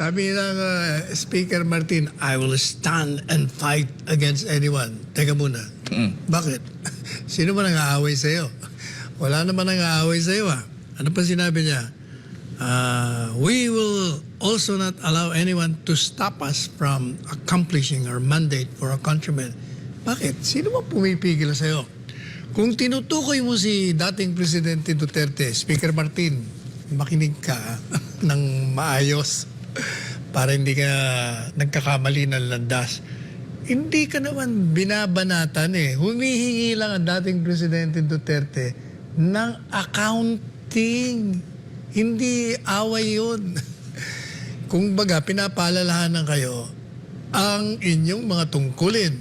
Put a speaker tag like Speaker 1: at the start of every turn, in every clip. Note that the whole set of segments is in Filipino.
Speaker 1: Sabi ng uh, Speaker Martin, I will stand and fight against anyone. Teka muna. Bakit? Sino ba nang-aaway sa'yo? Wala naman nang-aaway sa'yo ah. Ano pa sinabi niya? Uh, we will also not allow anyone to stop us from accomplishing our mandate for our countrymen. Bakit? Sino ba pumipigil sa'yo? Kung tinutukoy mo si dating Presidente Duterte, Speaker Martin, makinig ka ng maayos para hindi ka nagkakamali ng landas. Hindi ka naman binabanatan eh. Humihingi lang ang dating Presidente Duterte ng accounting. Hindi away yun. Kung baga, pinapaalalahanan kayo ang inyong mga tungkulin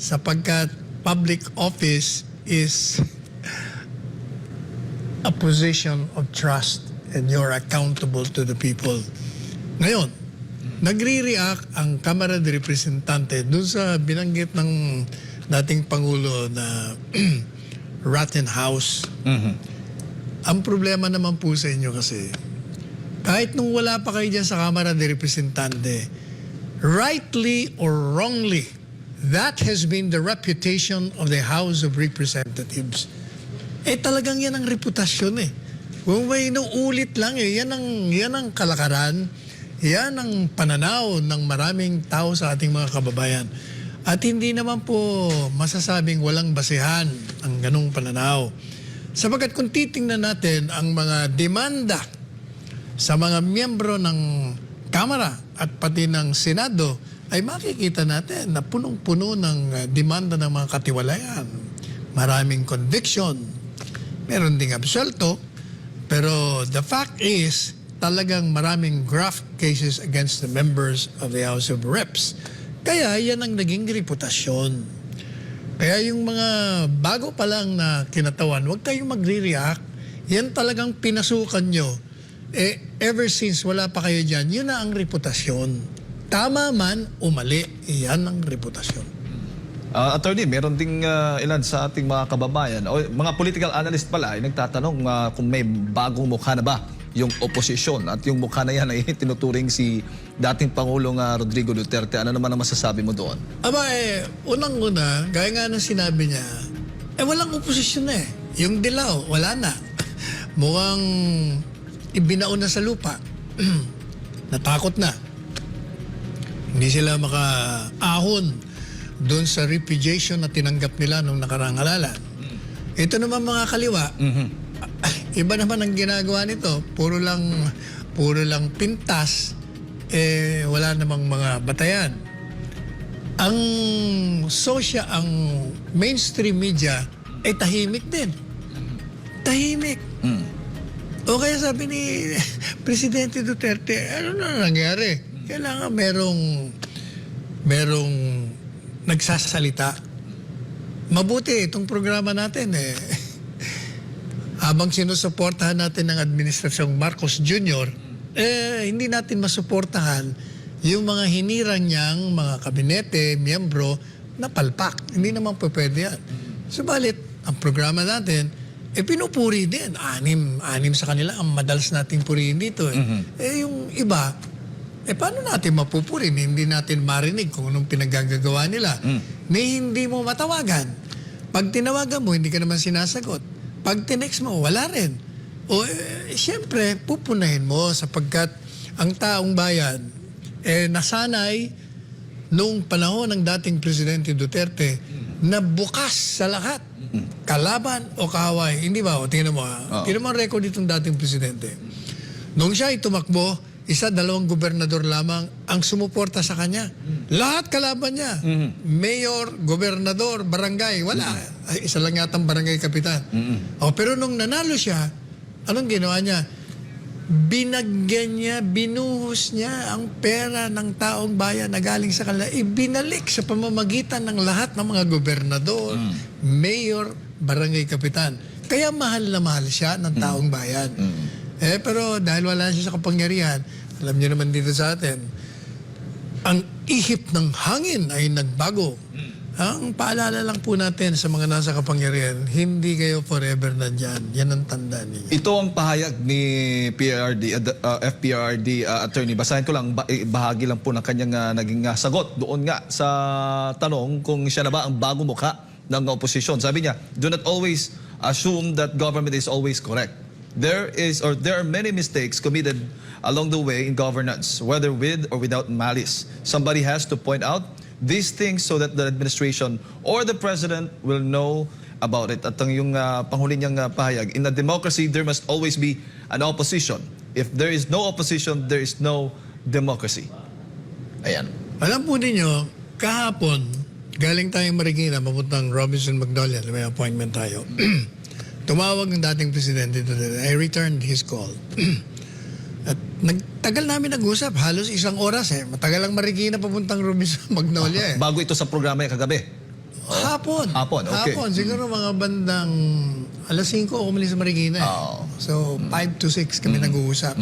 Speaker 1: sapagkat public office is a position of trust and you're accountable to the people. Ngayon, nagre-react ang Kamara de Representante dun sa binanggit ng dating Pangulo na Rotten House. Ang problema naman po sa inyo kasi, kahit nung wala pa kayo dyan sa Kamara de Representante, rightly or wrongly, that has been the reputation of the House of Representatives. Eh talagang yan ang reputasyon eh. Kung may inuulit lang eh, yan ang, yan ang kalakaran, yan ang pananaw ng maraming tao sa ating mga kababayan. At hindi naman po masasabing walang basehan ang ganong pananaw. Sabagat kung titingnan natin ang mga demanda sa mga miyembro ng Kamara at pati ng Senado, ay makikita natin na punong-puno ng uh, demanda ng mga katiwalayan. Maraming conviction, meron ding absuelto, pero the fact is, talagang maraming graft cases against the members of the House of Reps. Kaya yan ang naging reputasyon. Kaya yung mga bago pa lang na kinatawan, huwag kayong magre-react. Yan talagang pinasukan nyo. Eh, ever since wala pa kayo dyan, yun na ang reputasyon. Tama man o mali, yan ang reputasyon.
Speaker 2: Ah, attorney, meron ding ah, ilan sa ating mga kababayan o mga political analyst pala ay nagtatanong ah, kung may bagong mukha na ba yung oposisyon at yung mukha na yan ay tinuturing si dating Pangulong ah, Rodrigo Duterte. Ano naman ang masasabi mo doon?
Speaker 1: Aba eh, unang-una, gaya nga ng sinabi niya, eh walang oposisyon na eh. Yung dilaw, wala na. Mukhang ibinaon na sa lupa. Natakot na. Hindi sila makaahon doon sa repudiation na tinanggap nila nung nakarang halalan. Ito naman mga kaliwa, iba naman ang ginagawa nito. Puro lang, puro lang pintas, eh wala namang mga batayan ang social, ang mainstream media ay tahimik din. Tahimik.
Speaker 2: Mm.
Speaker 1: O kaya sabi ni Presidente Duterte, ano na nangyari? Kailangan merong, merong nagsasalita. Mabuti itong programa natin eh. Habang sinusuportahan natin ng Administrasyong Marcos Jr., eh, hindi natin masuportahan yung mga hinirang niyang mga kabinete, miyembro, na palpak. Hindi naman po pwede yan. Subalit, ang programa natin, eh pinupuri din. Anim, anim sa kanila ang madalas nating purihin dito. Eh, eh yung iba, eh paano natin mapupurin? Hindi natin marinig kung anong pinagagagawa nila. Ni hindi mo matawagan. Pag tinawagan mo, hindi ka naman sinasagot. Pag tinext mo, wala rin. O eh, siyempre, pupunahin mo sapagkat ang taong bayan, eh nasanay noong panahon ng dating Presidente Duterte na bukas sa lahat. Kalaban o kaaway. Hindi ba? O, tingnan mo ha.
Speaker 2: Oo.
Speaker 1: Tingnan mo ang record itong dating Presidente. Nung siya ay tumakbo, isa, dalawang gobernador lamang ang sumuporta sa kanya. Lahat kalaban niya. Mayor, gobernador, barangay, wala. Ay, isa lang yatang barangay kapitan. O, pero nung nanalo siya, anong ginawa niya? Binagyan niya, binuhos niya ang pera ng taong bayan na galing sa kanila. Ibinalik sa pamamagitan ng lahat ng mga gobernador, mayor, barangay kapitan. Kaya mahal na mahal siya ng taong bayan. Eh, pero dahil wala siya sa kapangyarihan, alam niyo naman dito sa atin, ang ihip ng hangin ay nagbago. Ang paalala lang po natin sa mga nasa kapangyarihan, hindi kayo forever nandyan. Yan ang tandaan ninyo.
Speaker 2: Ito ang pahayag ni PRD, uh, uh, FPRD uh, attorney. Basahin ko lang, eh, bahagi lang po ng kanyang uh, naging uh, sagot doon nga sa tanong kung siya na ba ang bagong mukha ng oposisyon. Sabi niya, do not always assume that government is always correct. There is or there are many mistakes committed along the way in governance, whether with or without malice. Somebody has to point out these things so that the administration or the president will know about it. At ang yung uh, panghuli niyang uh, pahayag, in a democracy, there must always be an opposition. If there is no opposition, there is no democracy. Ayan.
Speaker 1: Alam po ninyo, kahapon, galing tayong Marikina, papuntang Robinson Magnolia, may appointment tayo. Tumawag ng dating presidente doon. I returned his call. At nagtagal namin nag-usap, halos isang oras eh. Matagal ang Marikina papuntang Robinson Magnolia eh.
Speaker 2: Bago ito sa programa yung kagabi.
Speaker 1: Hapon.
Speaker 2: Hapon, okay.
Speaker 1: Hapon. Siguro mga bandang alas 5 ako umalis sa Marikina. Eh.
Speaker 2: Oo.
Speaker 1: So, 5 to 6 kami nag-uusap.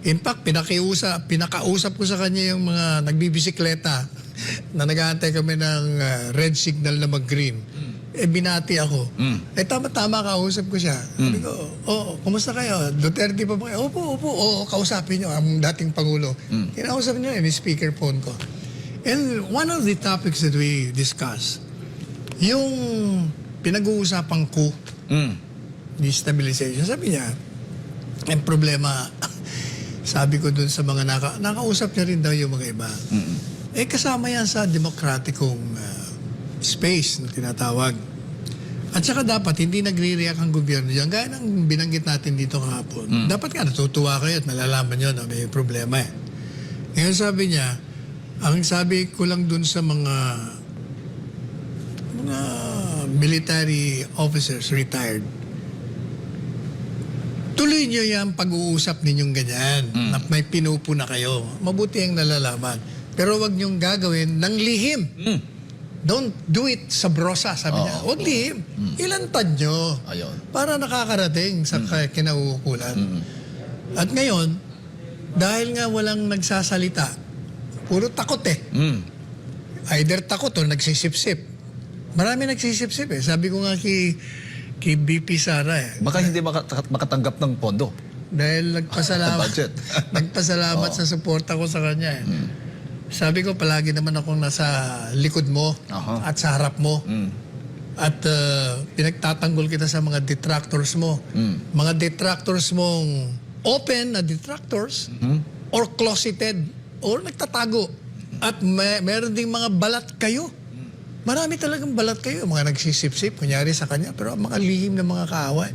Speaker 1: In fact, pinakiusap, pinakausap ko sa kanya yung mga nagbibisikleta na nag-aantay kami ng uh, red signal na mag-green. Eh, binati ako. Eh, tama-tama kausap ko siya. Sabi ko, oh, kumusta kayo? Duterte pa ba kayo? Opo, opo, oo, kausapin niyo ang dating Pangulo. Kinausap niyo, eh, may speakerphone ko. And one of the topics that we discussed, yung pinag-uusapang coup,
Speaker 2: Mm.
Speaker 1: destabilization. Sabi niya, ang problema, sabi ko dun sa mga naka, nakausap niya rin daw yung mga iba. Eh kasama yan sa demokratikong uh, space na tinatawag. At saka dapat hindi nagre-react ang gobyerno dyan. Gaya ng binanggit natin dito kahapon. Dapat nga natutuwa kayo at nalalaman nyo na may problema eh. Ngayon sabi niya, ang sabi ko lang dun sa mga mga military officers retired, tuloy nyo yung pag-uusap ninyong ganyan na may pinupo na kayo. Mabuti ang nalalaman. Pero wag nyong gagawin ng lihim.
Speaker 2: Mm.
Speaker 1: Don't do it sa brosa, sabi niya. Huwag lihim. Ilantad nyo.
Speaker 2: Ayun.
Speaker 1: Para nakakarating sa mm. kinauukulan. At ngayon, dahil nga walang nagsasalita, puro takot eh.
Speaker 2: Mm.
Speaker 1: Either takot o nagsisip-sip. Marami nagsisip-sip eh. Sabi ko nga kay, kay BP Sara eh.
Speaker 2: Baka hindi maka- makatanggap ng pondo.
Speaker 1: Dahil nagpasalamat,
Speaker 2: Budget.
Speaker 1: nagpasalamat sa suporta ko sa kanya eh. Sabi ko palagi naman akong nasa likod mo
Speaker 2: Aha.
Speaker 1: at sa harap mo.
Speaker 2: Mm.
Speaker 1: At uh, pinagtatanggol kita sa mga detractors mo.
Speaker 2: Mm.
Speaker 1: Mga detractors mong open na detractors or closeted or nagtatago. At may, meron ding mga balat kayo. Marami talagang balat kayo. Mga nagsisip-sip, kunyari sa kanya, pero mga lihim na mga kaaway.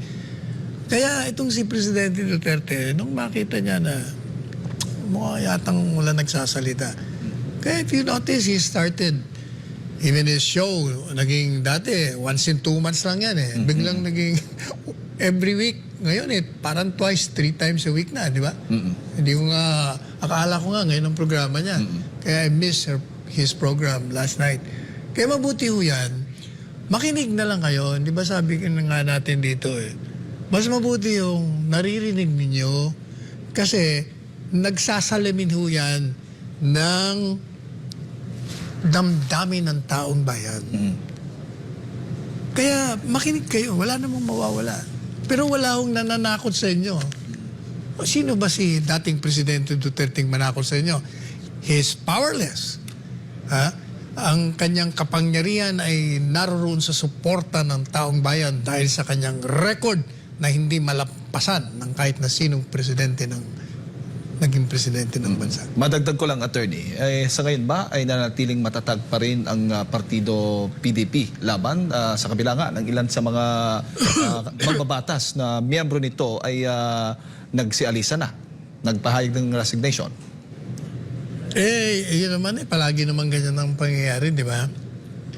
Speaker 1: Kaya itong si Presidente Duterte, nung makita niya na mukha yatang wala nagsasalita. Kaya if you notice, he started even his show, naging dati, once in two months lang yan eh. Biglang naging every week. Ngayon eh, parang twice, three times a week na, di ba? Hindi ko nga, akala ko nga ngayon ang programa niya. Kaya I missed her, his program last night. Kaya mabuti ho yan, makinig na lang kayo. Di ba sabi ko na nga natin dito eh, mas mabuti yung naririnig ninyo kasi nagsasalamin ho yan ng damdamin ng taong bayan. Kaya makinig kayo, wala namang mawawala. Pero wala hong nananakot sa inyo. Sino ba si dating Presidente Duterte manakot sa inyo? He's powerless. Ha? Ang kanyang kapangyarihan ay naroon sa suporta ng taong bayan dahil sa kanyang record na hindi malampasan ng kahit na sinong presidente ng naging presidente ng bansa.
Speaker 2: Madagdag ko lang, attorney. Eh, sa ngayon ba ay nanatiling matatag pa rin ang ah, partido PDP laban ah, sa kabila nga ng ilan sa mga ah, mambabatas na miyembro nito ay ah, nagsialisa na, nagpahayag ng resignation.
Speaker 1: Eh, yun naman eh, palagi naman ganyan ang pangyayari, di ba?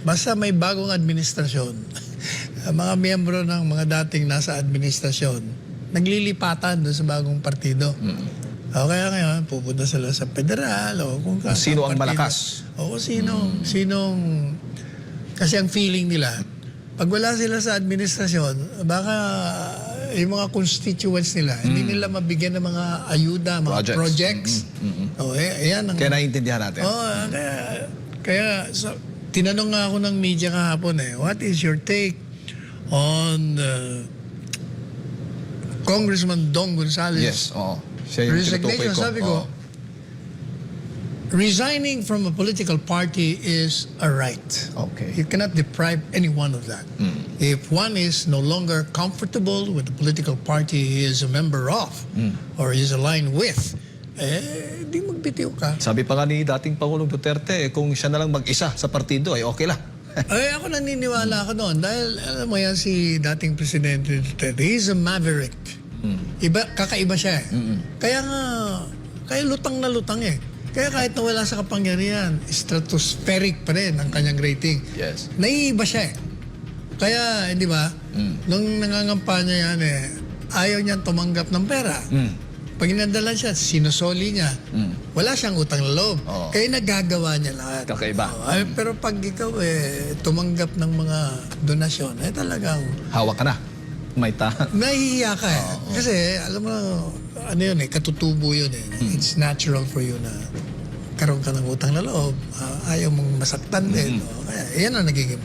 Speaker 1: Basta may bagong administrasyon, mga miyembro ng mga dating nasa administrasyon, naglilipatan doon sa bagong partido. O kaya ngayon, pupunta sila sa federal o kung ka-
Speaker 2: Sino ang malakas?
Speaker 1: O kung sino, sinong... Kasi ang feeling nila, pag wala sila sa administrasyon, baka yung mga constituents nila, hindi nila mabigyan ng mga ayuda, mga
Speaker 2: Projects.
Speaker 1: projects. O, eh, ayan ang
Speaker 2: Kaya naiintindihan natin.
Speaker 1: Oo, kaya, kaya so, tinanong nga ako ng media kahapon eh, what is your take on uh, Congressman Don Gonzales
Speaker 2: Yes, oo. Siya yung
Speaker 1: resignation?
Speaker 2: ko.
Speaker 1: Sabi ko,
Speaker 2: Oo.
Speaker 1: resigning from a political party is a right.
Speaker 2: Okay.
Speaker 1: You cannot deprive anyone of that.
Speaker 2: Mm.
Speaker 1: If one is no longer comfortable with the political party he is a member of
Speaker 2: Mm.
Speaker 1: or is aligned with, eh, di magbitiw ka.
Speaker 2: Sabi pa nga ni dating Pangulong Duterte, eh, kung siya na lang mag-isa sa partido, ay okay lang.
Speaker 1: Ay, ako naniniwala ako doon dahil alam mo yan si dating Presidente Duterte, he's a maverick. Iba, kakaiba siya eh. Kaya nga, kaya lutang na lutang eh. Kaya kahit nawala sa kapangyarihan, stratospheric pa rin ang kanyang rating.
Speaker 2: Yes.
Speaker 1: Naiiba siya eh. Kaya, hindi ba, nung nangangampanya yan eh, ayaw niyang tumanggap ng pera.
Speaker 2: Mm.
Speaker 1: Pag inadala siya, sinusoli niya.
Speaker 2: Mm.
Speaker 1: Wala siyang utang na loob.
Speaker 2: Oo.
Speaker 1: Kaya nagagawa niya lahat.
Speaker 2: Kakaiba.
Speaker 1: Oo, ay, pero pag ikaw eh, tumanggap ng mga donasyon, eh talagang
Speaker 2: Hawak ka na. May ta.
Speaker 1: nahihiya ka eh. Kasi alam mo, ano yun eh, katutubo yun eh. It's natural for you na karoon ka ng utang na loob. Ah, ayaw mong masaktan din. no? Kaya yan ang nagiging